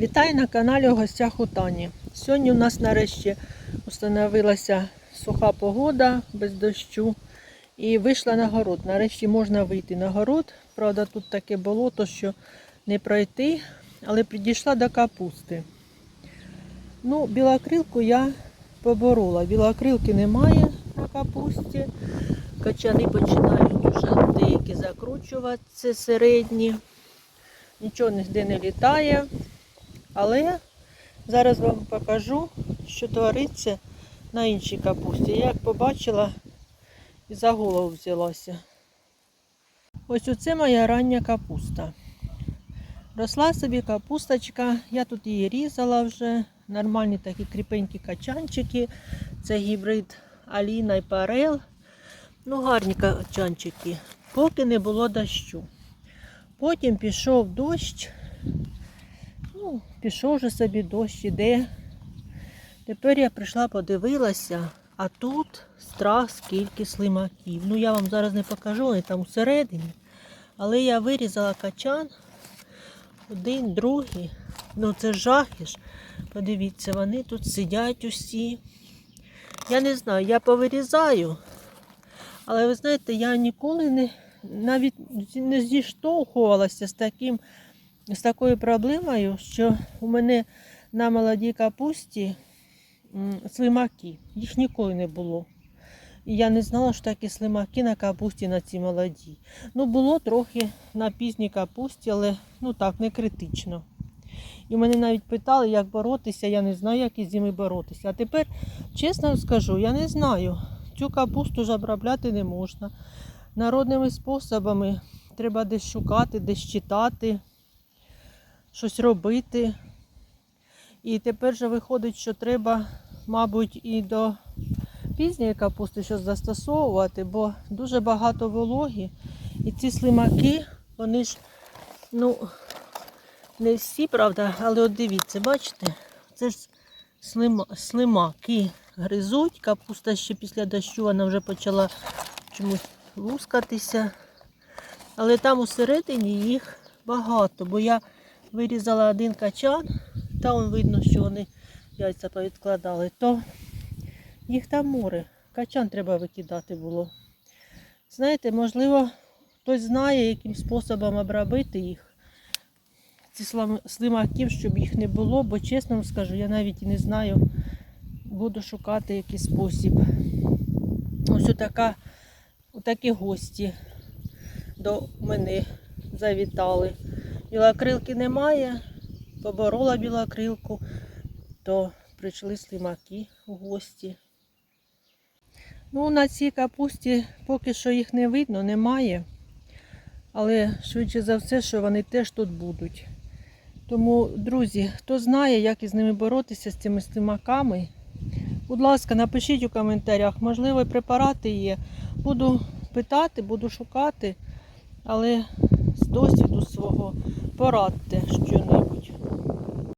Вітаю на каналі у гостях у Тані. Сьогодні у нас нарешті встановилася суха погода без дощу і вийшла на город. Нарешті можна вийти на город. Правда, тут таке болото, що не пройти, але підійшла до капусти. Ну, білокрилку я поборола. Білокрилки немає на капусті. Качани починають вже деякі закручуватися середні. Нічого ніде не літає. Але зараз вам покажу, що твориться на іншій капусті. Я як побачила і за голову взялася. Ось оце моя рання капуста. Росла собі капусточка, я тут її різала вже. Нормальні такі кріпенькі качанчики. Це гібрид Аліна і Парел. Ну, гарні качанчики, поки не було дощу. Потім пішов дощ. Ну, пішов вже собі дощ іде. Тепер я прийшла, подивилася, а тут страх скільки слимаків. Ну, я вам зараз не покажу, вони там всередині. Але я вирізала качан. Один, другий. Ну це жахіш. Подивіться, вони тут сидять усі. Я не знаю, я повирізаю. Але ви знаєте, я ніколи не навіть не зіштовхувалася з таким з такою проблемою, що у мене на молодій капусті слимаки. Їх ніколи не було. І я не знала, що такі слимаки на капусті на цій молодій. Ну, було трохи на пізній капусті, але ну так, не критично. І мене навіть питали, як боротися, я не знаю, як із ними боротися. А тепер, чесно скажу, я не знаю. Цю капусту ж обробляти не можна. Народними способами треба десь шукати, десь читати щось робити. І тепер же виходить, що треба, мабуть, і до пізньої капусти щось застосовувати, бо дуже багато вологі. І ці слимаки, вони ж, ну, не всі, правда, але от дивіться, бачите, це ж слима, слимаки гризуть. Капуста ще після дощу вона вже почала чомусь лускатися. Але там усередині їх багато, бо я вирізала один качан, там видно, що вони яйця повідкладали, то їх там море. Качан треба викидати було. Знаєте, можливо, хтось знає, яким способом обробити їх. Ці слимаків, щоб їх не було, бо чесно вам скажу, я навіть і не знаю, буду шукати якийсь спосіб. Ось отака, отакі гості до мене завітали. Білокрилки немає, поборола білокрилку, то прийшли слимаки у гості. Ну, на цій капусті поки що їх не видно, немає. Але швидше за все, що вони теж тут будуть. Тому, друзі, хто знає, як із ними боротися з цими слимаками, будь ласка, напишіть у коментарях, можливо, препарати є. Буду питати, буду шукати, але з досвіду свого. Порадьте що